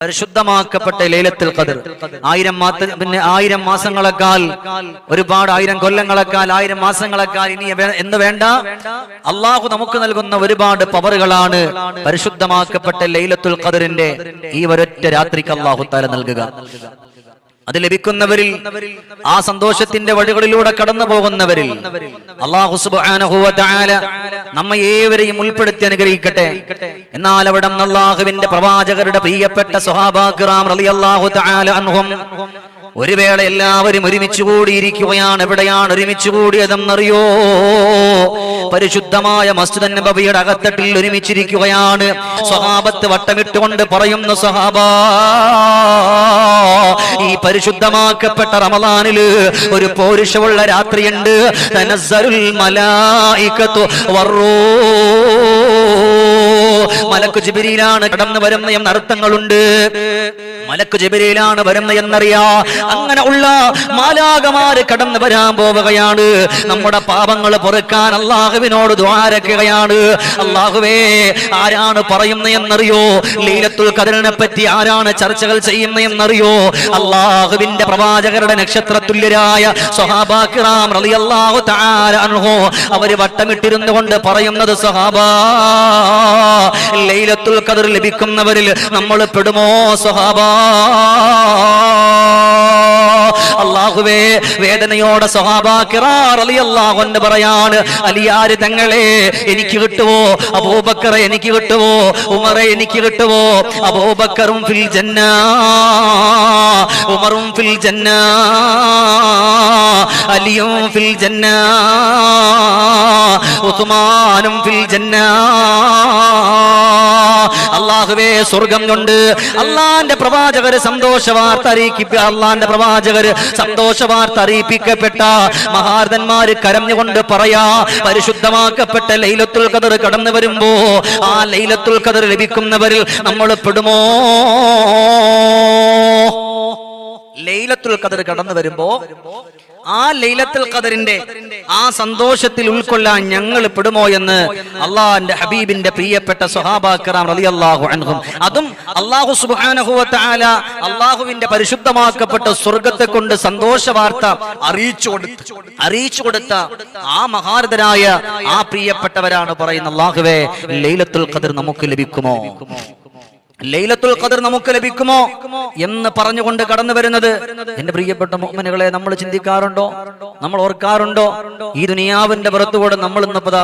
പരിശുദ്ധമാക്കപ്പെട്ട ലൈലത്തുൽ കതിർ ആയിരം പിന്നെ ആയിരം മാസങ്ങളെക്കാൾ ഒരുപാട് ആയിരം കൊല്ലങ്ങളെക്കാൾ ആയിരം മാസങ്ങളെക്കാൾ ഇനി എന്ന് വേണ്ട. അള്ളാഹു നമുക്ക് നൽകുന്ന ഒരുപാട് പവറുകളാണ് പരിശുദ്ധമാക്കപ്പെട്ട ലൈലത്തുൽ ഖദറിന്റെ ഈ ഒരൊറ്റ രാത്രിക്ക് അള്ളാഹു താല നൽകുക. അത് ലഭിക്കുന്നവരിൽ ആ സന്തോഷത്തിന്റെ വഴികളിലൂടെ കടന്നു പോകുന്നവരിൽ നമ്മ ഏവരെയും ഉൾപ്പെടുത്തി അനുഗ്രഹിക്കട്ടെ. എന്നാൽ അവിടെ അള്ളാഹുവിന്റെ പ്രവാചകരുടെ പ്രിയപ്പെട്ട സുഹാബാഗ്രാം റളിയല്ലാഹു അള്ളാഹു ഒരു വേള എല്ലാവരും ഒരുമിച്ച് കൂടിയിരിക്കുകയാണ്. എവിടെയാണ് ഒരുമിച്ച് കൂടിയതെന്നറിയോ? പരിശുദ്ധമായ മസ്ജിദ് നബിയുടെ അകത്തട്ടിൽ ഒരുമിച്ചിരിക്കുകയാണ്. സ്വഹാബത്ത് വട്ടമിട്ടുകൊണ്ട് പറയുന്ന സഹാബ ഈ പരിശുദ്ധമാക്കപ്പെട്ട റമദാനിൽ ഒരു പൗരുഷമുള്ള രാത്രിയുണ്ട്. മലായികത്തു വറൂ. മലക്കു ജിബിരിയിലാണ് കടന്നു വരുന്ന എന്ന അർത്ഥങ്ങളുണ്ട് മലക്കു ജിബിരിയിലാണ് വരുന്ന എന്നറിയാ. അങ്ങനെ ഉള്ള മാലാകമാര് കടന്നു വരാൻ പോവുകയാണ്. നമ്മുടെ പാപങ്ങൾ പൊറുക്കാൻ അള്ളാഹുവിനോട് ദ്വാരക്കുകയാണ്. അള്ളാഹുവേ ആരാണ് പറയുന്ന എന്നറിയോ? ലീലത്തുൽ കദറിനെ പറ്റി ആരാണ് ചർച്ചകൾ ചെയ്യുന്ന എന്നറിയോ? അള്ളാഹുവിന്റെ പ്രവാചകരുടെ നക്ഷത്രതുല്യരായ സ്വഹാബാക്കിറാം റളിയല്ലാഹു അവർ വട്ടമിട്ടിരുന്നു കൊണ്ട് പറയുന്നത് സ്വഹാബാ ലൈലത്തുൽ ഖദർ ലഭിക്കുന്നവരിൽ നമ്മൾ പെടുമോ സ്വഹാബാ? അള്ളാഹുവേ വേദനയോടെ പറയാണ് അലിയാര് തങ്ങളെ എനിക്ക് കിട്ടുവോ? അബൂബക്കർ എനിക്ക് കിട്ടുവോ? ഉമറെ എനിക്ക് കിട്ടുവോ? അബൂബക്കറും ഫിൽ ജന്ന ഉമറും ഫിൽ ജന്ന അലിയും ഫിൽ ജന്ന ഉസ്മാനും ഫിൽ ജന്ന. അള്ളാഹുവേ സ്വർഗം കൊണ്ട് അള്ളാന്റെ പ്രവാചകര് സന്തോഷ വാർത്ത അറിയിക്കുക അള്ളാന്റെ പ്രവാചകര് സന്തോഷ വാർത്ത അറിയിപ്പിക്കപ്പെട്ട മഹാരഥന്മാര് കരഞ്ഞുകൊണ്ട് പറയാ പരിശുദ്ധമാക്കപ്പെട്ട ലൈലത്തുൽ ഖദർ കടന്നു വരുമ്പോ ആ ലൈലത്തുൽ ഖദർ ലഭിക്കുന്നവരിൽ നമ്മൾ പെടുമോ? ലൈലത്തുൽ ഖദർ കടന്നു വരുമ്പോ ആ ലൈലത്തുൽ ഖദറിന്റെ ആ സന്തോഷത്തിൽ ഉൾക്കൊള്ളാൻ ഞങ്ങൾ പെടുമോ എന്ന് അള്ളാഹിന്റെ ഹബീബിന്റെ പ്രിയപ്പെട്ട സ്വഹാബാക്കറാം റളിയല്ലാഹു അൻഹും. അതും അള്ളാഹു തആല അള്ളാഹുവിന്റെ പരിശുദ്ധമാക്കപ്പെട്ട സ്വർഗത്തെ കൊണ്ട് സന്തോഷ വാർത്ത അറിയിച്ചു കൊടുത്ത് അറിയിച്ചു കൊടുത്ത ആ മഹാരഥനായ ആ പ്രിയപ്പെട്ടവരാണ് പറയുന്ന അള്ളാഹുവേ ലൈലത്തുൽ ഖദർ നമുക്ക് ലഭിക്കുമോ? ലൈലത്തുൽ ഖദർ നമുക്ക് ലഭിക്കുമോ എന്ന് പറഞ്ഞുകൊണ്ട് കടന്നു വരുന്നത് എന്റെ പ്രിയപ്പെട്ട മുഅ്മിനുകളെ നമ്മൾ ചിന്തിക്കാറുണ്ടോ? നമ്മൾ ഓർക്കാറുണ്ടോ? ഈ ദുനിയാവിന്റെ പുറത്തുകൂടെ നമ്മൾ ഇന്നപ്പതാ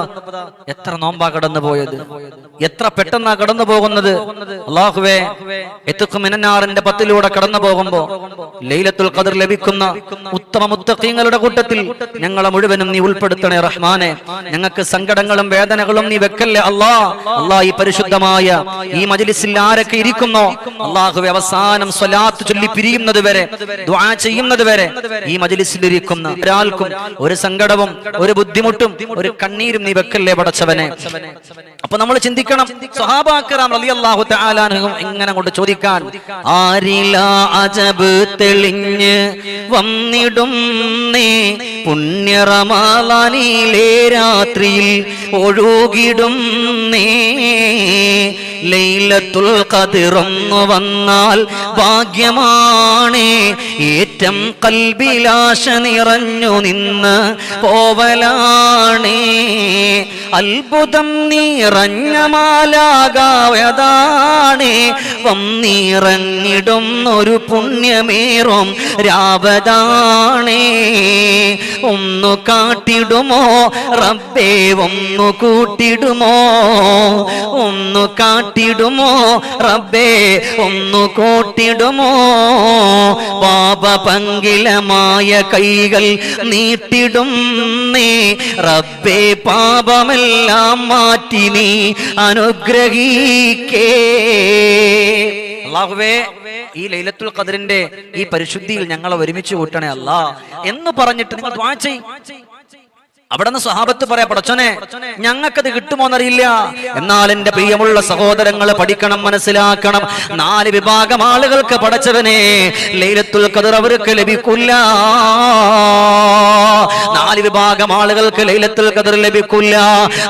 എത്ര നോമ്പാ കടന്നു പോയത്? എത്ര പെട്ടെന്നാ കടന്നു പോകുന്നത്? അള്ളാഹുവേ എത്തുക്കും മിനന്നാറിന്റെ പത്തിലൂടെ കടന്നു പോകുമ്പോ ലൈലത്തുൽ ഖദർ ലഭിക്കുന്ന ഉത്തമ മുത്തഖീങ്ങളുടെ കൂട്ടത്തിൽ ഞങ്ങളെ മുഴുവനും നീ ഉൾപ്പെടുത്തണേ റഹ്മാനെ. ഞങ്ങൾക്ക് സങ്കടങ്ങളും വേദനകളും നീ വെക്കല്ലേ അള്ളാ? അള്ളാ ഈ പരിശുദ്ധമായ ഈ മജ്ലിസിൽ ആരൊക്കെ ഇരിക്കുന്നോ? അള്ളാഹു അവസാനം സ്വലാത്ത് ചൊല്ലി പിരിയുന്നത് വരെ ചെയ്യുന്നത് വരെ ഈ മജ്ലിസിൽ ഇരിക്കുന്ന ഒരാൾക്കും ഒരു സങ്കടവും ഒരു ബുദ്ധിമുട്ടും ഒരു കണ്ണീരും നീ വെക്കല്ലേ പടച്ചവനെ? അപ്പൊ നമ്മൾ ചിന്തിക്കണം സ്വഹാബാക്കറാം ഇങ്ങനെ കൊണ്ട് ചോദിക്കാൻ ആരില അജബ് തെളിഞ്ഞ് വന്നിടും നീ രാത്രിയിൽ ഒഴുകിടും നീ? ലൈലത്തുൽ കതിറന്നു വന്നാൽ ഭാഗ്യമാണ്. ഏറ്റം കൽബിലാശ നിറഞ്ഞു നിന്ന് പോവലാണ്. അത്ഭുതം നിറഞ്ഞ മാലാകാവതാണ് വന്നിറങ്ങിടും ഒരു പുണ്യമേറും രാവതാണ്. ഒന്നു കാട്ടിടുമോ? റബ്ബേ ഒന്നു കൂട്ടിടുമോ? ഒന്നു കാട്ടിടുമോ? റബ്ബേ ഒന്നു കൂട്ടിടുമോ? പാപ പങ്കിലമായ കൈകൾ നീട്ടിടും നീ. റബ്ബേ പാപമെല്ലാം മാറ്റി നീ അനുഗ്രഹിക്കേ. അള്ളാഹുവേ ഈ ലൈലത്തുൽ ഖദറിന്റെ ഈ പരിശുദ്ധിയിൽ ഞങ്ങളെ ഒരുമിച്ച് കൂട്ടണേ അല്ലാ. എന്ന് പറഞ്ഞിട്ട് നിങ്ങൾ ദ്വാ ചെയ്യും. അവിടെ നിന്ന് സ്വഹാബത്ത് പറയാ പടച്ചോനെ ഞങ്ങൾക്കത് കിട്ടുമോന്നറിയില്ല എന്നാൽ എന്റെ പ്രിയമുള്ള സഹോദരങ്ങൾ പഠിക്കണം മനസ്സിലാക്കണം. നാല് വിഭാഗം ആളുകൾക്ക് പടച്ചവനെ ലൈലത്തുൽ കതിർ അവർക്ക് ലഭിക്കില്ല. നാല് വിഭാഗം ആളുകൾക്ക് ലൈലത്തുൽ ഖദർ ലഭിക്കില്ല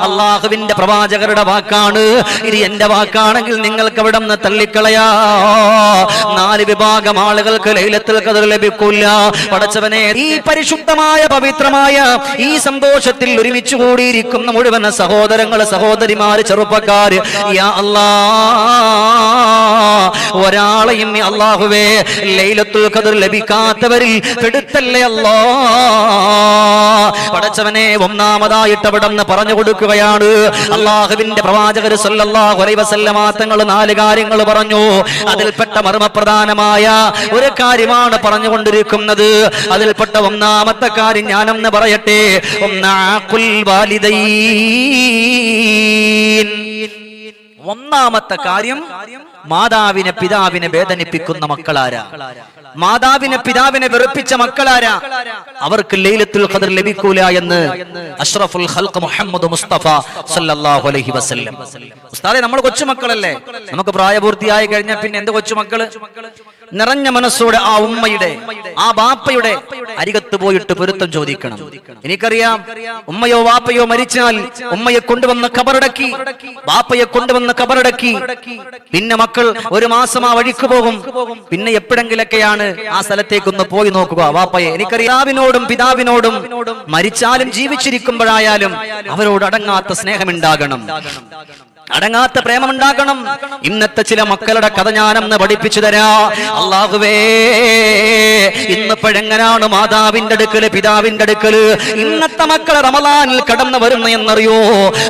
അള്ളാഹുവിന്റെ പ്രവാചകരുടെ വാക്കാണ്. ഇത് എന്റെ വാക്കാണെങ്കിൽ നിങ്ങൾക്ക് അവിടെ നിന്ന് തള്ളിക്കളയാ? നാല് വിഭാഗം ആളുകൾക്ക് ലൈലത്തുൽ ഖദർ ലഭിക്കില്ല പടച്ചവനെ ഈ പരിശുദ്ധമായ പവിത്രമായ ഈ സന്തോഷത്തിൽ ഒരുമിച്ച് കൂടിയിരിക്കുന്ന മുഴുവൻ സഹോദരങ്ങൾ സഹോദരിമാര് ചെറുപ്പക്കാര് യാ ഒരാളെയും അള്ളാഹുവേ ലൈലത്തുൽ ഖദർ ലഭിക്കാത്തവരിൽ പെടുത്തല്ലേ അല്ലാ പടച്ചവനെ ഒന്നാമതായിട്ട് അവിടെ നിന്ന് പറഞ്ഞു കൊടുക്കുകയാണ്. അള്ളാഹുവിന്റെ പ്രവാചകർ സല്ലല്ലാഹു അലൈഹി വസല്ലമ തങ്ങൾ നാല് കാര്യങ്ങൾ പറഞ്ഞു. അതിൽപ്പെട്ട മർമ്മപ്രധാനമായ ഒരു കാര്യമാണ് പറഞ്ഞുകൊണ്ടിരിക്കുന്നത് അതിൽപ്പെട്ട ഒന്നാമത്തെ കാര്യം ഞാനെന്ന് പറയട്ടെ. വാലിദൈൻ. ഒന്നാമത്തെ കാര്യം മാതാവിനെ പിതാവിനെ വേദനിപ്പിക്കുന്ന മക്കളാരാ? മാതാവിനെ പിതാവിനെ വെറുപ്പിച്ച മക്കളാരാ? അവർക്ക് ലൈലത്തുൽ ഖദർ ലഭിക്കൂല എന്ന് അഷ്റഫുൽ ഖൽഖ് മുഹമ്മദ് മുസ്തഫ സല്ലല്ലാഹു അലൈഹി വസല്ലം. ഉസ്താദേ നമ്മൾ കൊച്ചുമക്കളല്ലേ? നമുക്ക് പ്രായപൂർത്തിയായി കഴിഞ്ഞാൽ പിന്നെ എന്ത് കൊച്ചുമക്കൾ? നിറഞ്ഞ മനസ്സോടെ ആ ഉമ്മയുടെ ആ ബാപ്പയുടെ അരികത്ത് പോയിട്ട് പൊരുത്തം ചോദിക്കണം. എനിക്കറിയാം ഉമ്മയോ വാപ്പയോ മരിച്ചാൽ ഉമ്മയെ കൊണ്ടുവന്ന് കബറടക്കി ബാപ്പയെ കൊണ്ടുവന്ന് കബറടക്കി. പിന്നെ മക്കൾ ഒരു മാസം ആ വഴിക്ക് പോകും. പിന്നെ എപ്പോഴെങ്കിലൊക്കെയാണ് ആ സ്ഥലത്തേക്കൊന്ന് പോയി നോക്കുക. വാപ്പയെ എനിക്കറിയാവിനോടും പിതാവിനോടും മരിച്ചാലും ജീവിച്ചിരിക്കുമ്പോഴായാലും അവരോട് അടങ്ങാത്ത സ്നേഹമുണ്ടാകണം. അടങ്ങാത്ത പ്രേമമുണ്ടാക്കണം ഇന്നത്തെ ചില മക്കളുടെ കഥ ഞാനെന്ന് പഠിപ്പിച്ചു തരാ. അള്ളാഹുവേ ഇന്ന് പഴങ്ങനാണ് മാതാവിന്റെ അടുക്കൽ പിതാവിന്റെ അടുക്കൽ ഇന്നത്തെ മക്കൾ റമലാനിൽ കടന്നു വരുന്ന എന്നറിയോ?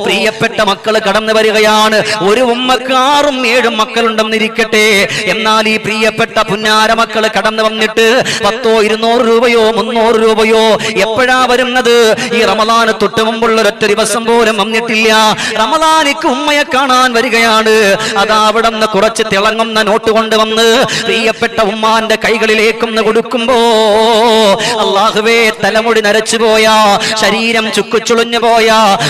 പ്രിയപ്പെട്ട മക്കൾ കടന്നു വരികയാണ്. ഒരു ഉമ്മക്ക് ആറും ഏഴും മക്കളുണ്ടെന്നിരിക്കട്ടെ. എന്നാൽ ഈ പ്രിയപ്പെട്ട പുന്നാര മക്കൾ കടന്നു വന്നിട്ട് പത്തോ ഇരുന്നൂറ് രൂപയോ മുന്നൂറ് രൂപയോ എപ്പോഴാ വരുന്നത്? ഈ റമലാന് തൊട്ട് മുമ്പുള്ള ഒരൊറ്റ ദിവസം പോലും വന്നിട്ടില്ല. റമലാനിക്ക് ഉമ്മയെ കാണാൻ വരികയാണ്. അതാ അവിടെ നിന്ന് കുറച്ച് തിളങ്ങുന്ന നോട്ട് കൊണ്ടുവന്ന് പ്രിയപ്പെട്ട ഉമ്മാന്റെ കൈകളിലേക്കൊന്ന് കൊടുക്കുമ്പോ അള്ളാഹുവേ തലമുടി നരച്ചു പോയ ശരീരം ചുക്കുചുളിഞ്ഞു പോയ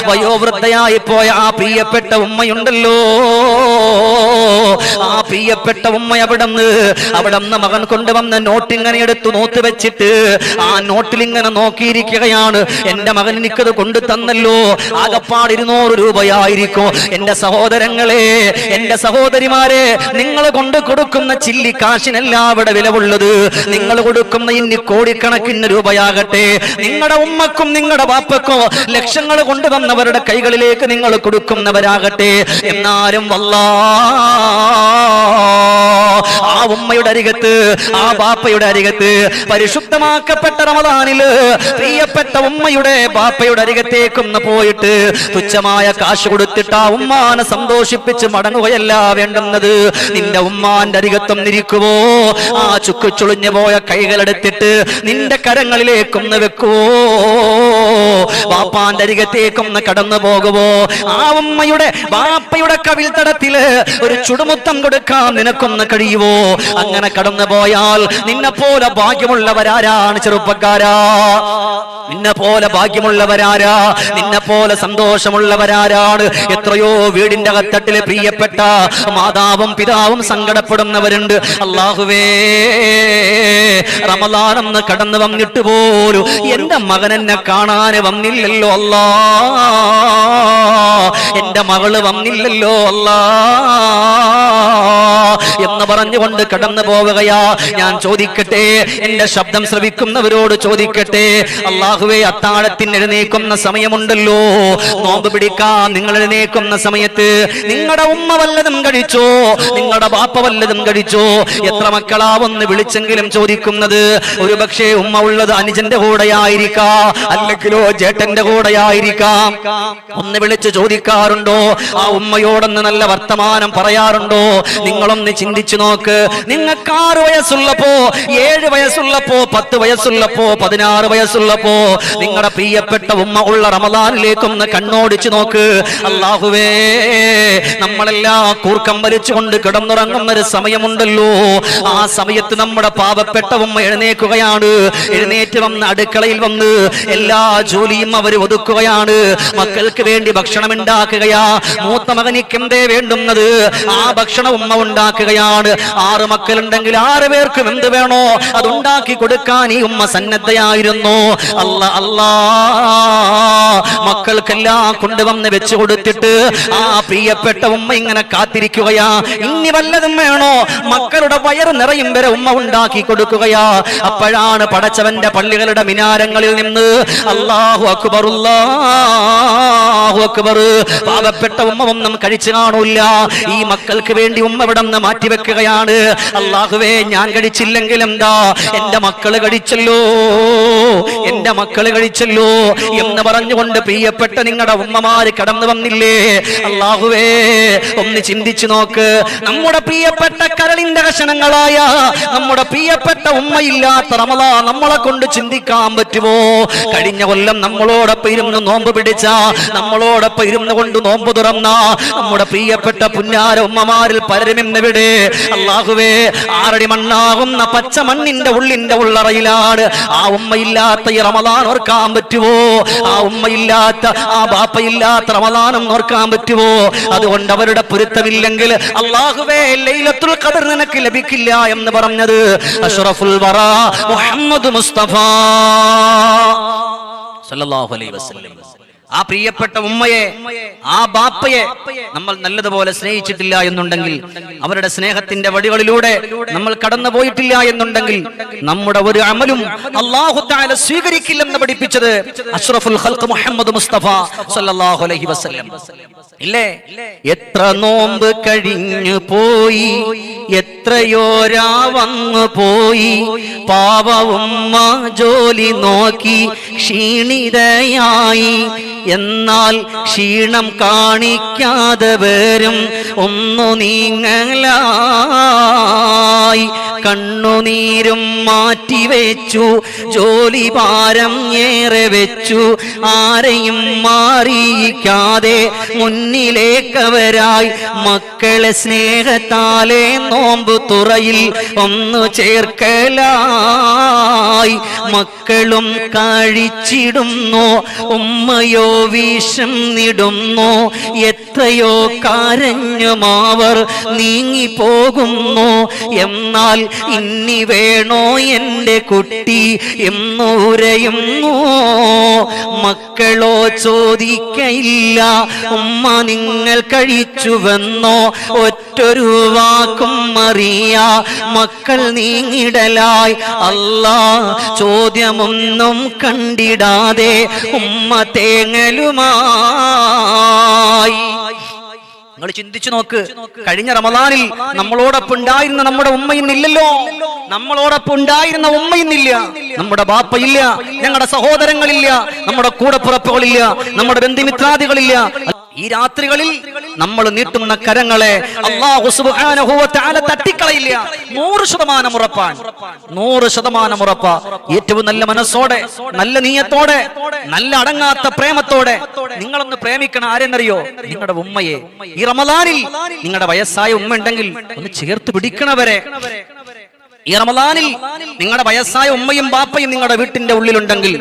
വയോവൃദ്ധയായി പോയ ആ പ്രിയപ്പെട്ട ഉമ്മയുണ്ടല്ലോ. ആ പ്രിയപ്പെട്ട ഉമ്മ അവിടുന്ന് അവിടുന്ന് മകൻ കൊണ്ടുവന്ന നോട്ട് ഇങ്ങനെ എടുത്തു നോത്ത് വെച്ചിട്ട് ആ നോട്ടിൽ ഇങ്ങനെ നോക്കിയിരിക്കുകയാണ്. എന്റെ മകൻ എനിക്കത് കൊണ്ടു തന്നല്ലോ ആകപ്പാട് ഇരുന്നൂറ് രൂപയായിരിക്കും. എന്റെ സഹോദരങ്ങളെ എന്റെ സഹോദരിമാരെ നിങ്ങൾ കൊണ്ട് കൊടുക്കുന്ന ചില്ലി കാശിനല്ല അവിടെ വിലവുള്ളത്. നിങ്ങൾ കൊടുക്കുന്ന ഇനി കോടിക്കണക്കിന് രൂപയാകട്ടെ. നിങ്ങളുടെ ഉമ്മക്കും നിങ്ങളുടെ വാപ്പക്കോ ലക്ഷങ്ങൾ കൊണ്ടുവന്നവരുടെ കൈകളിലേക്ക് നിങ്ങൾ കൊടുക്കുന്നവരാകട്ടെ. എന്നാലും വല്ലാ ആ ഉമ്മയുടെ അരികത്ത് ആ ബാപ്പയുടെ അരികത്ത് പരിശുദ്ധമാക്കപ്പെട്ട റമദാനിൽ പ്രിയപ്പെട്ട ഉമ്മയുടെ ബാപ്പയുടെ അരികത്തേക്കൊന്ന് പോയിട്ട് തുച്ഛമായ കാശ് കൊടുത്തിട്ട് ആ ഉമ്മാനെ സന്തോഷിപ്പിച്ച് മടങ്ങുകയല്ല വേണ്ടുന്നത്. നിന്റെ ഉമ്മാന്റെ അരികത്തൊന്നിരിക്കുവോ? ആ ചുക്കുചുളിഞ്ഞു പോയ കൈകളെടുത്തിട്ട് നിന്റെ കരങ്ങളിലേക്കൊന്ന് വെക്കുവോ? ബാപ്പാന്റെ അരികത്തേക്കൊന്ന് കടന്നു പോകുവോ? ആ ഉമ്മയുടെ ബാപ്പയുടെ കവിൽ തടത്തിൽ ഒരു ചുടുമുത്തം കൊടുക്കാൻ നിനക്കൊന്ന് കഴിയുവോ അങ്ങനെ കടന്നു പോയാൽ നിന്നെ പോലെ ഭാഗ്യമുള്ളവരാരാണ് ചെറുപ്പക്കാരാ? നിന്നെ പോലെ ഭാഗ്യമുള്ളവരാരാ? നിന്നെ പോലെ സന്തോഷമുള്ളവരാരാണ്? എത്രയോ വീടിന്റെ കത്തട്ടിലെ പ്രിയപ്പെട്ട മാതാവും പിതാവും സങ്കടപ്പെടുന്നവരുണ്ട്. അള്ളാഹുവേ റമദാനെന്ന് കടന്നു വന്നിട്ട് പോലും എന്റെ മകൻ എന്നെ കാണാൻ വന്നില്ലല്ലോ അല്ലാ. എന്റെ മകൾ വന്നില്ലല്ലോ അല്ലാ. എന്ന് പറഞ്ഞുകൊണ്ട് കടന്നു പോവുകയാ. ഞാൻ ചോദിക്കട്ടെ എന്റെ ശബ്ദം ശ്രവിക്കുന്നവരോട് ചോദിക്കട്ടെ. അള്ളാഹുവെ അത്താഴത്തിന് എഴുന്നേക്കുന്ന സമയമുണ്ടല്ലോ. നോമ്പ് പിടിക്കാൻ നിങ്ങൾ എഴുന്നേക്കുന്ന സമയത്ത് നിങ്ങളുടെ ഉമ്മ വല്ലതും കഴിച്ചോ? നിങ്ങളുടെ ബാപ്പ വല്ലതും കഴിച്ചോ? എത്ര മക്കളാ ഒന്ന് വിളിച്ചെങ്കിലും ചോദിക്കുന്നത് ഒരു പക്ഷേ ഉമ്മ ഉള്ളത് അനുജന്റെ കൂടെയായിരിക്കാം അല്ലെങ്കിലോ ചേട്ടന്റെ കൂടെയായിരിക്കാം. ഒന്ന് വിളിച്ച് ചോദിക്കാറുണ്ടോ? ആ ഉമ്മയോടൊന്ന് നല്ല വർത്തമാനം പറയാറുണ്ടോ? നിങ്ങളൊന്ന് ചിന്തി ചിന്തിച്ചു നോക്ക്. നിങ്ങൾക്ക് ആറ് വയസ്സുള്ളപ്പോ ഏഴ് വയസ്സുള്ളപ്പോ പത്ത് വയസ്സുള്ളപ്പോ പതിനാറ് വയസ്സുള്ളപ്പോ നിങ്ങളുടെ പ്രിയപ്പെട്ട ഉമ്മ ഉള്ള റമദാനിലേക്കൊന്ന് കണ്ണോടിച്ചു നോക്ക്. അള്ളാഹുവേ നമ്മളെല്ലാം കൂർക്കം വലിച്ചുകൊണ്ട് കിടന്നുറങ്ങുന്ന ഒരു സമയമുണ്ടല്ലോ. ആ സമയത്ത് നമ്മുടെ പാവപ്പെട്ട ഉമ്മ എഴുന്നേക്കുകയാണ് എഴുന്നേറ്റ് വന്ന് അടുക്കളയിൽ വന്ന് എല്ലാ ജോലിയും അവർ ഒതുക്കുകയാണ്. മക്കൾക്ക് വേണ്ടി ഭക്ഷണം ഉണ്ടാക്കുകയാ മൂത്ത മകനിക്ക് എന്തേ വേണ്ടുന്നത്? ആ ഭക്ഷണം ഉമ്മ ഉണ്ടാക്കുകയാണ് ആറ് മക്കളുണ്ടെങ്കിൽ ആറ് പേർക്കും എന്ത് വേണോ അതുണ്ടാക്കി കൊടുക്കാൻ ഈ ഉമ്മ സന്നദ്ധയായിരുന്നു. അല്ല അല്ലാ. മക്കൾക്കെല്ലാം കൊണ്ടുവന്ന് വെച്ചു കൊടുത്തിട്ട് ആ പ്രിയപ്പെട്ട ഉമ്മ ഇങ്ങനെ കാത്തിരിക്കുകയാ. ഇനി വല്ലതും വേണോ? മക്കളുടെ വയറ് നിറയും വരെ ഉമ്മ ഉണ്ടാക്കി കൊടുക്കുകയാ. അപ്പോഴാണ് പടച്ചവന്റെ പള്ളികളുടെ മിനാരങ്ങളിൽ നിന്ന് അള്ളാഹു അക്ബർ അല്ലാഹു അക്ബർ. പാവപ്പെട്ട ഉമ്മ ഒന്നും കഴിച്ചു കാണൂല ഈ മക്കൾക്ക് വേണ്ടി ഉമ്മ ഇവിടെ നിന്ന് മാറ്റിവെക്കുകയാണ് അള്ളാഹുവേ ഞാൻ കഴിച്ചില്ലെങ്കിൽ എന്താ എന്റെ മക്കൾ കഴിച്ചല്ലോ. എന്റെ മക്കൾ കഴിച്ചല്ലോ എന്ന് പറഞ്ഞുകൊണ്ട് പ്രിയപ്പെട്ട നിങ്ങളുടെ ഉമ്മമാര് കടന്നു വന്നില്ലേ? അള്ളാഹുവേ ഒന്ന് ചിന്തിച്ചു നോക്ക്. നമ്മുടെ പ്രിയപ്പെട്ട കരളിന്റെ കഷണങ്ങളായ നമ്മുടെ പ്രിയപ്പെട്ട ഉമ്മയില്ലാത്ത റമല നമ്മളെ കൊണ്ട് ചിന്തിക്കാൻ പറ്റുമോ കഴിഞ്ഞ കൊല്ലം നമ്മളോടൊപ്പം ഇരുന്ന് നോമ്പ് പിടിച്ച നമ്മളോടൊപ്പം ഇരുന്ന് കൊണ്ട് നോമ്പ് തുറന്ന നമ്മുടെ പ്രിയപ്പെട്ട പുന്നാര ഉമ്മമാരിൽ പലരും ഇന്നിവിടെ അള്ളാഹുവേ ആരടി മണ്ണാകുന്ന പച്ച മണ്ണിന്റെ ഉള്ളിന്റെ ഉള്ളറയിലാണ്. ആ ഉമ്മയില്ലാത്ത ഈ റമദാൻ ഓർക്കാൻ പറ്റുമോ ആ ഉമ്മയില്ലാത്ത ആ ബാപ്പയില്ലാത്ത റമദാനം ഓർക്കാൻ പറ്റുമോ അതുകൊണ്ട് അവരുടെ പൊരുത്തമില്ലെങ്കിൽ അള്ളാഹുവേ ലൈലത്തുൽ ഖദർ നിനക്ക് ലഭിക്കില്ല എന്ന് പറഞ്ഞത് അഷ്റഫുൽ വറ മുഹമ്മദ് മുസ്തഫ. സല്ലല്ലാഹു അലൈഹി വസല്ലം. ആ പ്രിയപ്പെട്ട ഉമ്മയെ ആ ബാപ്പയെ നമ്മൾ നല്ലതുപോലെ സ്നേഹിച്ചിട്ടില്ല എന്നുണ്ടെങ്കിൽ അവരുടെ സ്നേഹത്തിന്റെ വഴികളിലൂടെ നമ്മൾ കടന്നു പോയിട്ടില്ല എന്നുണ്ടെങ്കിൽ നമ്മുടെ ഒരു അമലും അള്ളാഹു തആല സ്വീകരിക്കില്ലെന്ന് പഠിപ്പിച്ചത് അഷ്റഫുൽ മുഹമ്മദ് മുസ്തഫ സല്ലല്ലാഹു അലൈഹി വസല്ലം. ഇല്ലേ? എത്ര നോമ്പ് കഴിഞ്ഞു പോയി? എത്രയോ രാവങ്ങ് പോയി? പാവവും ജോലി നോക്കി ക്ഷീണിതയായി. എന്നാൽ ക്ഷീണം കാണിക്കാതെ വരും. ഒന്നു നീങ്ങലായി കണ്ണുനീരും മാറ്റിവെച്ചു ജോലി ഭാരം ഏറെ വെച്ചു. ആരെയും മാറിയിക്കാതെ മുന്നിലേക്കവരായി മക്കളെ സ്നേഹത്താലെ നോമ്പ് തുറയിൽ ഒന്നു ചേർക്കലായി. മക്കളും കഴിച്ചിടുന്നു ഉമ്മയോ വീശം നിടുന്നു എത്രയോ കരഞ്ഞുമാവർ നീങ്ങിപ്പോകുന്നു. എന്നാൽ ഇനി വേണോ എന്റെ കുട്ടി എന്നൂരയുന്നു. മക്കളോ ചോദിക്കയില്ല ഉമ്മ നിങ്ങൾ കഴിച്ചുവെന്നോ ഒറ്റൊരു വാക്കും അറിയ. മക്കൾ നീങ്ങിടലായി അല്ല ചോദ്യമൊന്നും കണ്ടിടാതെ ഉമ്മ തേങ്ങലുമായി. നിങ്ങൾ ചിന്തിച്ചു നോക്ക്. കഴിഞ്ഞ റമദാനിൽ നമ്മളോടൊപ്പം ഉണ്ടായിരുന്ന നമ്മുടെ ഉമ്മയെന്നില്ലല്ലോ നമ്മളോടൊപ്പം ഉണ്ടായിരുന്ന ഉമ്മയെന്നില്ല നമ്മുടെ ബാപ്പയില്ല. ഞങ്ങളുടെ സഹോദരങ്ങളില്ല. നമ്മുടെ കൂടപ്പുറപ്പുകളില്ല. നമ്മുടെ ബന്ധുമിത്രാദികളില്ല. ഈ രാത്രികളിൽ നമ്മൾ നീട്ടുന്ന കരങ്ങളെ തട്ടിക്കളയില്ല. നൂറ് ശതമാനം ഉറപ്പാൻ. നൂറ് ശതമാനം ഉറപ്പ. ഏറ്റവും നല്ല മനസ്സോടെ നല്ല നീയത്തോടെ നല്ല അടങ്ങാത്ത പ്രേമത്തോടെ നിങ്ങളൊന്ന് പ്രേമിക്കണ. ആരെന്നറിയോ? നിങ്ങളുടെ ഉമ്മയെ. ഈ റമദാനിൽ നിങ്ങളുടെ വയസ്സായ ഉമ്മ ഉണ്ടെങ്കിൽ ഒന്ന് ചേർത്ത് പിടിക്കണവരെ. ഈ റമദാനിൽ നിങ്ങളുടെ വയസ്സായ ഉമ്മയും ബാപ്പയും നിങ്ങളുടെ വീട്ടിന്റെ ഉള്ളിലുണ്ടെങ്കിൽ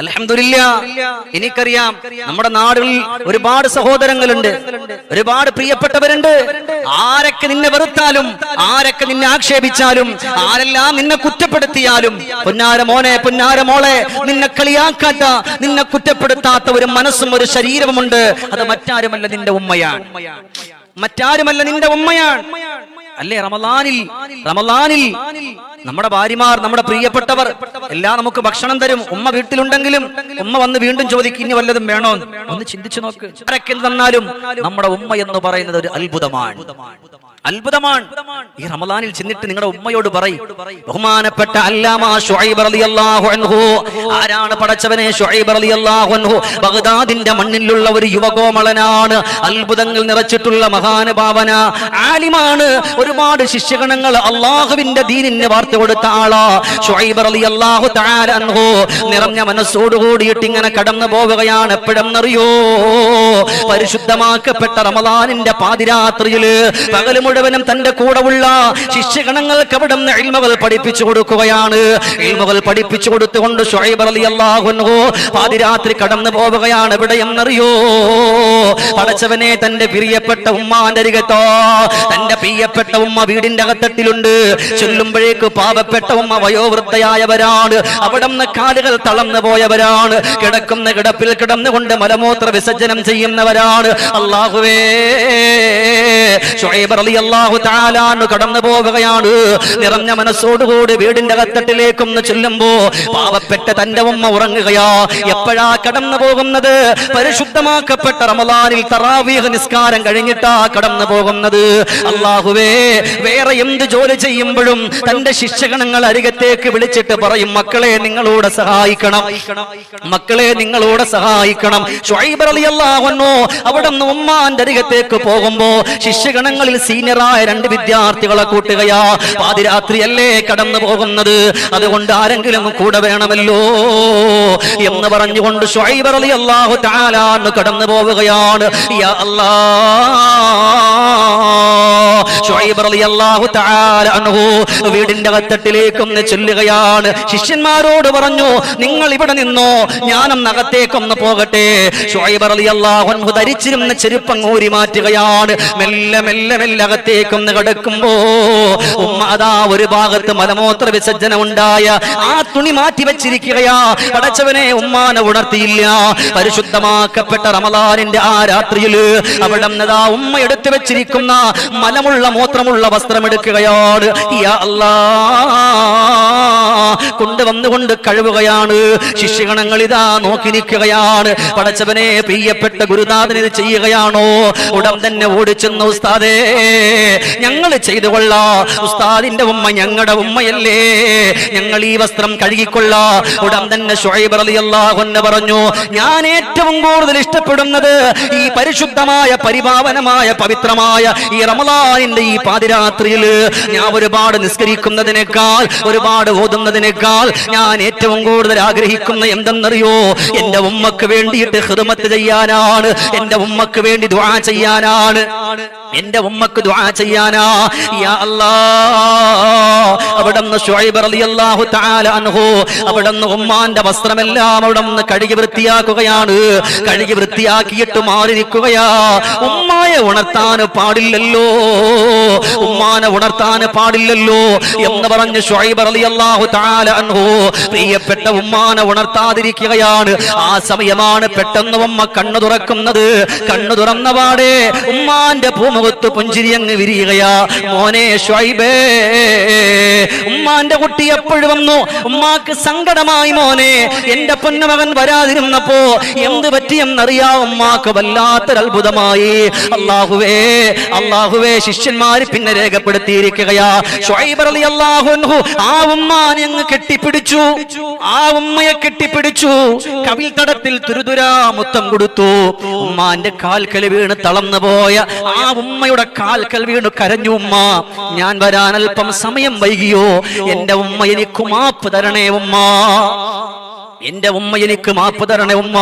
അലഹമില്ല എനിക്കറിയാം നമ്മുടെ നാടുകളിൽ ഒരുപാട് സഹോദരങ്ങളുണ്ട് ഒരുപാട് പ്രിയപ്പെട്ടവരുണ്ട്. ആരൊക്കെ നിന്നെ വെറുത്താലും ആരൊക്കെ നിന്നെ ആക്ഷേപിച്ചാലും ആരെല്ലാം നിന്നെ കുറ്റപ്പെടുത്തിയാലും പൊന്നാര മോനെ പൊന്നാര മോളെ നിന്നെ കളിയാക്കാത്ത നിന്നെ കുറ്റപ്പെടുത്താത്ത ഒരു മനസ്സും ഒരു ശരീരവുമുണ്ട്. അത് മറ്റാരുമല്ല നിന്റെ ഉമ്മയാണ്. മറ്റാരുമല്ല നിന്റെ ഉമ്മയാണ്. അല്ലേ റമലാനിൽ റമലാനിൽ നമ്മുടെ ഭാര്യമാർ നമ്മുടെ പ്രിയപ്പെട്ടവർ എല്ലാം നമുക്ക് ഭക്ഷണം തരും. ഉമ്മ വീട്ടിലുണ്ടെങ്കിലും ഉമ്മ വന്ന് വീണ്ടും ചോദിക്കും ഇനി വല്ലതും വേണോ? ഒന്ന് ചിന്തിച്ചു നോക്ക്. ആരൊക്കെ തന്നാലും നമ്മുടെ ഉമ്മ എന്ന് പറയുന്നത് ഒരു അത്ഭുതമാണ്. അത്ഭുതമാണ്. ഈ റമദാനിൽ ചെന്നിട്ട് നിങ്ങളുടെ ഉമ്മയോട് പറയും. ബഹുമാനപ്പെട്ട ആരാണ് പടച്ചവനെ ബഗ്ദാദിന്റെ മണ്ണിലുള്ള ഒരു യുവകോമളനാണ്. അത്ഭുതങ്ങൾ നിറച്ചിട്ടുള്ള മഹാനുഭാവന. ആലിമാണ്. ഒരുപാട് ശിഷ്യഗണങ്ങൾ അള്ളാഹുവിന്റെ ദീനിന് വാർത്ത കൊടുത്ത ആളാ. ഷുഐബ് റളിയല്ലാഹു തആല അൻഹു നിറഞ്ഞ മനസ്സോടുകൂടിയിട്ട് ഇങ്ങനെ കടന്നു പോവുകയാണ് എപ്പോഴും എപ്പോഴെന്നറിയോ? പരിശുദ്ധമാക്കപ്പെട്ട റമദാനിന്റെ പാതിരാത്രിയിൽ പകൽ മുഴുവനും തന്റെ കൂടെ ഉള്ള ശിഷ്യഗണങ്ങൾക്ക് അവിടെ നിന്ന് ഇൽമകൾ പഠിപ്പിച്ചു കൊടുക്കുകയാണ്. ഇൽമകൾ പഠിപ്പിച്ചു കൊടുത്തുകൊണ്ട് ഷുഐബ് റളിയല്ലാഹു അൻഹു പാതിരാത്രി കടന്നു പോവുകയാണ് എവിടെയെന്നറിയോ? പടച്ചവനെ തന്റെ പ്രിയപ്പെട്ട ഉമ്മാന്റെ അരികത്തോ? തന്റെ പ്രിയപ്പെട്ട ഉമ്മ വീടിന്റെ അകത്തട്ടിലുണ്ട്. ചൊല്ലുമ്പോഴേക്ക് പാപപ്പെട്ട ഉമ്മ വയോവൃദ്ധയായവരാണ്. അവിടെ നിന്ന് കാലുകൾ തളർന്നു പോയവരാണ്. കിടക്കുന്ന കിടപ്പിൽ കിടന്നുകൊണ്ട് മലമൂത്ര വിസർജനം ചെയ്യുന്നവരാണ്. അള്ളാഹുവേ കടന്നു പോവുകയാണ്. നിറഞ്ഞ മനസ്സോടുകൂടി വീടിന്റെ അകത്തട്ടിലേക്കൊന്ന് ചെല്ലുമ്പോ പാവപ്പെട്ട തന്റെ ഉമ്മ ഉറങ്ങുകയാ. എപ്പോഴാ കടന്നു പോകുന്നത്? പരിശുദ്ധമാക്കപ്പെട്ട റമദാനിൽ തറാവീഹ് നിസ്കാരം കഴിഞ്ഞിട്ടാ കടന്നു പോകുന്നത്. അള്ളാഹുവേ വേറെ എന്ത് ജോലി ചെയ്യുമ്പോഴും തന്റെ ശിക്ഷകണങ്ങൾ അരികത്തേക്ക് വിളിച്ചിട്ട് പറയും മക്കളെ നിങ്ങളോട് സഹായിക്കണം. മക്കളെ നിങ്ങളോട് സഹായിക്കണം. ഷുഐബ് റളിയല്ലാഹു അൻഹു അവിടെ നിന്ന് ഉമ്മാന്റെ അരികത്തേക്ക് പോകുമ്പോ ശിഷ്യഗണങ്ങളിൽ സീനിയറായ രണ്ട് വിദ്യാർത്ഥികളെ കൂട്ടുകയാ. പാതിരാത്രിയല്ലേ കടന്നു പോകുന്നത്? അതുകൊണ്ട് ആരെങ്കിലും കൂടെ വേണമല്ലോ എന്ന് പറഞ്ഞുകൊണ്ട് ഷുഐബ് റളിയല്ലാഹു തആല അൻഹു കടന്നു പോവുകയാണ്. യാ വീടിന്റെ അകത്തട്ടിലേക്കൊന്ന് ചെല്ലുകയാണ്. ശിഷ്യന്മാരോട് പറഞ്ഞു നിങ്ങൾ ഇവിടെ നിന്നോ? ഞാനും അകത്തേക്കൊന്ന് പോകട്ടെ. ഷുഐബ് അലി അൻഹു ധരിച്ചിരുന്ന ചെരുപ്പം ഊരി മാറ്റുകയാണ്. മെല്ലെ മെല്ലെ മെല്ലെ അകത്തേക്കൊന്ന് കിടക്കുമ്പോ ഉമ്മ അതാ ഒരു ഭാഗത്ത് മലമൂത്ര വിസർജനം ഉണ്ടായ ആ തുണി മാറ്റി വെച്ചിരിക്കുകയാ. പടച്ചവനെ ഉമ്മാനെ ഉണർത്തിയില്ല. പരിശുദ്ധമാക്കപ്പെട്ട റമദാനിന്റെ ആ രാത്രിയിൽ അവിടെ നിന്നതാ ഉമ്മ എടുത്തു വെച്ചിരിക്കുന്ന മലമുള്ള മൂത്രമുള്ള വസ്ത്രം എടുക്കുകയാണ്. യാ അല്ലാ കൊണ്ടുവന്നുകൊണ്ട് കഴുകുകയാണ്. ശിഷ്യഗണങ്ങൾ ഇതാ നോക്കി നിൽക്കുകയാണ്. പടച്ചവനെ പ്രിയപ്പെട്ട ഗുരുനാഥൻ ഇത് ചെയ്യുകയാണോ? ഉടൻ തന്നെ ഓടിച്ചെന്ന് ഉസ്താദേ ഞങ്ങൾ ചെയ്തു കൊള്ളാ ഉസ്താദിന്റെ ഉമ്മ ഞങ്ങളുടെ ഉമ്മയല്ലേ. ഞങ്ങൾ ഈ വസ്ത്രം കഴുകിക്കൊള്ളാ. ഉടൻ തന്നെ ഷുഹൈബ് റളിയല്ലാഹു അൻഹു പറഞ്ഞു ഞാൻ ഏറ്റവും കൂടുതൽ ഇഷ്ടപ്പെടുന്നത് ഈ പരിശുദ്ധമായ പരിപാവനമായ പവിത്രമായ ഈ റമളാനിന്റെ ഈ പാതിരാത്രിയിൽ ഞാൻ ഒരുപാട് നിസ്കരിക്കുന്നതിനേക്കാൾ ഒരുപാട് ഓതുന്നതിനേക്കാൾ ഞാൻ ഏറ്റവും കൂടുതൽ ആഗ്രഹിക്കുന്ന എന്തെന്നറിയോ? എന്റെ ഉമ്മക്ക് വേണ്ടിയിട്ട് ഹൃദമത്ത് ചെയ്യാനാണ്. എന്റെ ഉമ്മക്ക് വേണ്ടി ദ്വാ ചെയ്യാനാണ്. എന്റെ ഉമ്മക്ക് ദ്വാ ചെയ്യാനാ. അവിടുന്ന് റളിയല്ലാഹു തആല അൻഹു. അവിടുന്ന് ഉമ്മാന്റെ വസ്ത്രമെല്ലാം അവിടുന്ന് കഴുകി വൃത്തിയാക്കുകയാണ്. കഴുകി വൃത്തിയാക്കിയിട്ട് മാറിയിരിക്കുകയാ ഉമ്മയെ ഉണർത്താൻ പാടില്ലല്ലോ. ഉമ്മാനെ ഉണർത്താൻ പാടില്ലല്ലോ എന്ന് പറഞ്ഞ് ശുഐബ് റളിയല്ലാഹു തആല അൻഹു പ്രിയപ്പെട്ട ഉമ്മാനെ ഉണർത്താതിരിക്കുകയാണ്. ആ സമയമാണ് പെട്ടെന്ന് ഉമ്മ കണ്ണു തുറക്കുന്നത്. കണ്ണു തുറന്ന പാടെ ഉമ്മാന്റെ പൂമുഖത്ത് പുഞ്ചിരി അങ്ങ് വിരിയുകയാ. മോനെ ഷൈബേ ഉമ്മാന്റെ കുട്ടി എപ്പോഴും വന്നു. ഉമ്മാക്ക് സങ്കടമായി മോനെ. എന്റെ പൊന്നുമകൻ വരാതിരുന്നപ്പോ എന്ത് പറ്റിയെന്നറിയാ ഉമ്മാക്ക് വല്ലാത്തൊരു അത്ഭുതമായി അള്ളാഹുവേ അള്ളാഹുവേ ശിഷ്യന്മാര് പിന്നെ രേഖപ്പെടുത്തിയിരിക്കുകയാ. ഷൈബർ അൻഹു ആ ഉമ്മാനെ അങ്ങ് കെട്ടിപ്പിടിച്ചു. ആ ഉമ്മയെ കെട്ടിപ്പിടിച്ചു. കവിൽ തടത്തിൽ തുരുതുരാ മുത്തം കൊടുത്തു. ഉമ്മാന്റെ കാൽക്കൽ വീണ് തളർന്നു പോയ ആ ഉമ്മയുടെ കാൽക്കൽ വീണ് കരഞ്ഞു ഉമ്മ. ഞാൻ വരാനൽപ്പം സമയം വൈകിയോ? എന്റെ ഉമ്മ എനിക്ക് മാപ്പ് തരണേ ഉമ്മ. എന്റെ ഉമ്മ എനിക്ക് മാപ്പ് തരണേ ഉമ്മ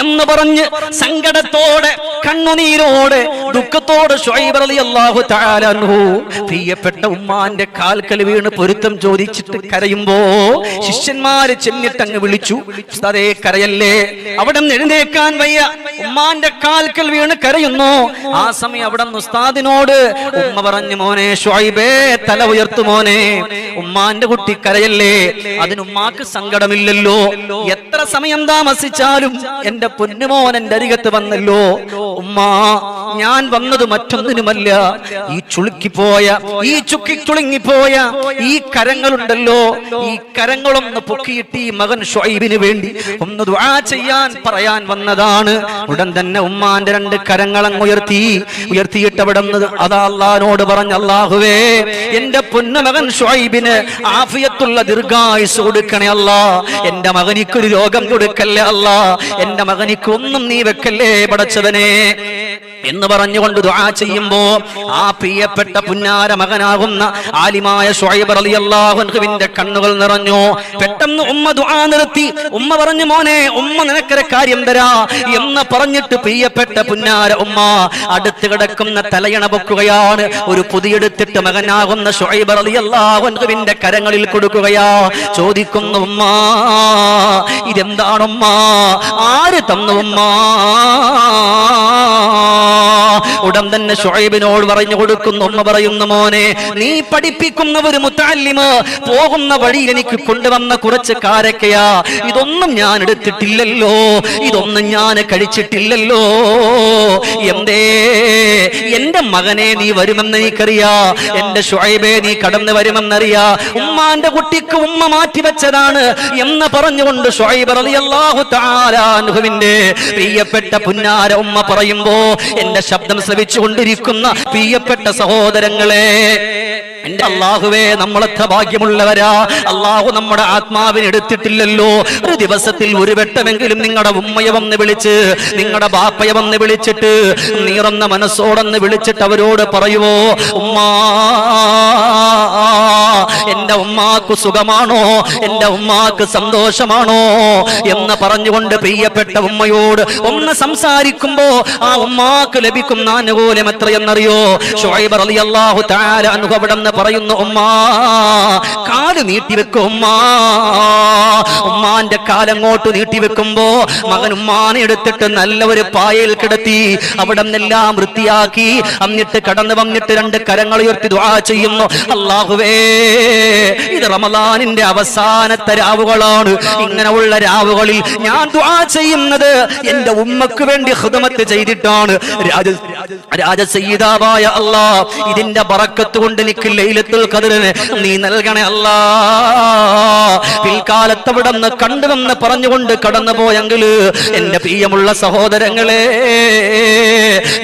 എന്ന് പറഞ്ഞ് സങ്കടത്തോടെ കണ്ണുനീരോട് ദുഃഖത്തോട് പ്രിയപ്പെട്ട ഉമ്മാന്റെ കാൽക്കൽ വീണ് പൊരുത്തം ചോദിച്ചിട്ട് കരയുമ്പോ ശിഷ്യന്മാര് ചെന്നിട്ട് അങ്ങ് വിളിച്ചു ഉസ്താദേ കരയല്ലേ? അവിടെ നിന്ന് എഴുന്നേക്കാൻ വയ്യ. ഉമ്മാന്റെ കാൽക്കൽ വീണ് കരയുന്നു. ആ സമയം അവിടെ ഉസ്താദിനോട് ഉമ്മ പറഞ്ഞു മോനെ ഷുഐബേ തല ഉയർത്തു മോനെ. ഉമ്മാന്റെ കുട്ടി കരയല്ലേ? അതിനുമ്മാക്ക് സങ്കടമില്ലല്ലോ. എത്ര സമയം താമസിച്ചാലും എന്റെ പൊന്നുമോൻ എന്റെ അരികത്ത് വന്നല്ലോ. ഉമ്മാ ഞാൻ വന്നത് മറ്റൊന്നിനുമല്ല. ഈ ചുളുക്കിപ്പോയ ഈ ചുക്കി ചുളുങ്ങിപ്പോയ ഈ കരങ്ങളുണ്ടല്ലോ. ഈ കരങ്ങളൊന്ന് പൊക്കിയിട്ട് ഈ മകൻ ഷൈബിന് വേണ്ടി ഒന്ന് ദുആ ചെയ്യാൻ പറയാൻ വന്നതാണ്. ഉടൻ തന്നെ ഉമ്മാന്റെ രണ്ട് കരങ്ങൾ അങ്ങ് ഉയർത്തി. ഉയർത്തിയിട്ട് അവിടെ അതാ അള്ളഹാനോട് പറഞ്ഞ അള്ളാഹുവേ എന്റെ പൊന്നുമകൻ ഷൈബിന് ആഫിയത്തുള്ള ദീർഘായുസ് കൊടുക്കണേ അല്ല. എന്റെ മകനിക്കൊരു രോഗം കൊടുക്കല്ലേ അല്ല? എന്റെ മകനിക്കൊന്നും നീ വെക്കല്ലേ പടച്ചവനെ? എന്ന് പറഞ്ഞുകൊണ്ട് ദുആ ചെയ്യുമ്പോ ആ പ്രിയപ്പെട്ട പുന്നാര മകനാകുന്ന ആലിമായ ഷുഹൈബ് റളിയല്ലാഹു അൻഹുവിന്റെ കണ്ണുകൾ നിറഞ്ഞു. പെട്ടെന്ന് ഉമ്മ ദുആ നിർത്തി. ഉമ്മ പറഞ്ഞു മോനെ ഉമ്മ നിനക്കൊരു കാര്യം തരാ. എന്ന് പറഞ്ഞിട്ട് പ്രിയപ്പെട്ട പുന്നാര ഉമ്മ അടുത്ത് കിടക്കുന്ന തലയണ പൊക്കുകയാണ്. ഒരു പുതിയെടുത്തിട്ട് മകനാകുന്ന ഷുഹൈബ് റളിയല്ലാഹു അൻഹുവിന്റെ കരങ്ങളിൽ കൊടുക്കുകയാ. ചോദിക്കുന്നു ഉമ്മ ഇതെന്താണ് ഉമ്മ? ആര് തന്നു ഉമ്മ? ഉടൻ തന്നെ ഷുഹൈബിനോട് പറഞ്ഞു കൊടുക്കുന്നു. ഉമ്മ പറയുന്നു മോനെ നീ പഠിപ്പിക്കുന്ന ഒരു മുത്താലിമ് പോകുന്ന വഴിയിൽ എനിക്ക് കൊണ്ടുവന്ന കുറച്ച് കാരക്കയാ. ഇതൊന്നും ഞാൻ എടുത്തിട്ടില്ലല്ലോ. ഇതൊന്നും ഞാൻ കഴിച്ചിട്ടില്ലല്ലോ. എന്തേ? എന്റെ മകനെ നീ വരുമെന്ന് എനിക്കറിയാ. എന്റെ ഷുഹൈബെ നീ കടന്നു വരുമെന്നറിയാ. ഉമ്മാന്റെ കുട്ടിക്ക് ഉമ്മ മാറ്റി വെച്ചതാണ് എന്ന് പറഞ്ഞുകൊണ്ട് ഷുഹൈബ് റളിയല്ലാഹു തആല അൻഹുവിന്റെ പ്രിയപ്പെട്ട പുന്നാര ഉമ്മ പറയുമ്പോ എന്റെ ശബ്ദം ശ്രവിച്ചുകൊണ്ടിരിക്കുന്ന പ്രിയപ്പെട്ട സഹോദരങ്ങളെ എന്റെ അള്ളാഹുവേ നമ്മളെത്ര ഭാഗ്യമുള്ളവരാ. അള്ളാഹു നമ്മുടെ ആത്മാവിനെ എടുത്തിട്ടില്ലല്ലോ. ഒരു ദിവസത്തിൽ ഒരു വെട്ടമെങ്കിലും നിങ്ങളുടെ ഉമ്മയെ വന്ന് വിളിച്ച് നിങ്ങളുടെ ബാപ്പയെ വന്ന് വിളിച്ചിട്ട് നീറന്ന മനസ്സോടൊന്ന് വിളിച്ചിട്ട് അവരോട് പറയുവോ ഉമ്മാ എന്റെ ഉമ്മാക്ക് സുഖമാണോ? എന്റെ ഉമ്മാക്ക് സന്തോഷമാണോ? എന്ന് പറഞ്ഞുകൊണ്ട് പ്രിയപ്പെട്ട ഉമ്മയോട് ഒന്ന് സംസാരിക്കുമ്പോ ആ ഉമ്മാക്ക് ലഭിക്കുന്ന ആനുകൂല്യം എത്രയെന്നറിയോ? ഷുഹൈബ് റളിയല്ലാഹു തആല നിന്ന് പറയുന്നു ഉമ്മാ കാൽ നീട്ടിവെക്കും ഉമ്മാ. ഉമ്മാന്റെ കാലങ്ങോട്ട് നീട്ടിവെക്കുമ്പോ മകൻ ഉമ്മാനെ എടുത്തിട്ട് നല്ല ഒരു പായയിൽ കിടത്തി അവിടെ നിന്നെല്ലാം വൃത്തിയാക്കി എന്നിട്ട് കടന്നു വന്നിട്ട് രണ്ട് കരങ്ങൾ ഉയർത്തി ദുആ ചെയ്യുന്നു. അള്ളാഹുവേ ഇത് റമദാനിന്റെ അവസാനത്തെ രാവുകളാണ്. ഇങ്ങനെയുള്ള രാവുകളിൽ ഞാൻ ദുആ ചെയ്യുന്നത് എന്റെ ഉമ്മക്ക് വേണ്ടി ഹൃദമത്ത് ചെയ്തിട്ടാണ്. രാജ സയ്യിദാബായ അല്ലാ ഇതിന്റെ ബറക്കത്ത് കൊണ്ട് എനിക്ക് ലൈലത്തുൽ ഖദ്റിനെ നീ നൽകണേ അല്ലാ പിൽക്കാലത്ത് അവിടെ നിന്ന് കണ്ടുവെന്ന് പറഞ്ഞുകൊണ്ട് കടന്നുപോയെങ്കിൽ എന്റെ പ്രിയമുള്ള സഹോദരങ്ങളെ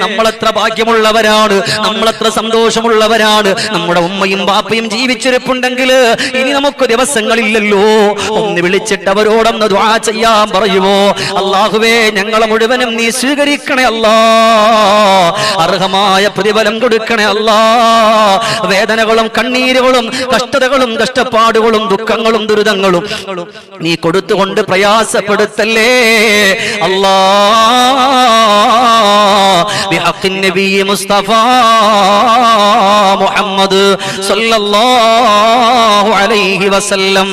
നമ്മളെത്ര ഭാഗ്യമുള്ളവരാണ് നമ്മളെത്ര സന്തോഷമുള്ളവരാണ്. നമ്മുടെ ഉമ്മയും ബാപ്പയും ജീവിച്ചിരിപ്പുണ്ടെങ്കിൽ ഇനി നമുക്ക് ദിവസങ്ങളില്ലല്ലോ. ഒന്ന് വിളിച്ചിട്ട് അവരോടൊന്ന് ചെയ്യാൻ പറയുമോ? അള്ളാഹുവേ ഞങ്ങളെ മുഴുവനും നീ സ്വീകരിക്കണേ അല്ലാ. അർഹമായ പ്രതിഫലം കൊടുക്കണേ അല്ലാ. വേദനകളും കണ്ണീരുകളും കഷ്ടതകളും കഷ്ടപ്പാടുകളും ദുഃഖങ്ങളും ദുരിതങ്ങളും നീ കൊടുത്തുകൊണ്ട് പ്രയാസപ്പെടുത്തല്ലേ? അല്ലാ. بحق النبي مصطفى محمد صلى الله عليه وسلم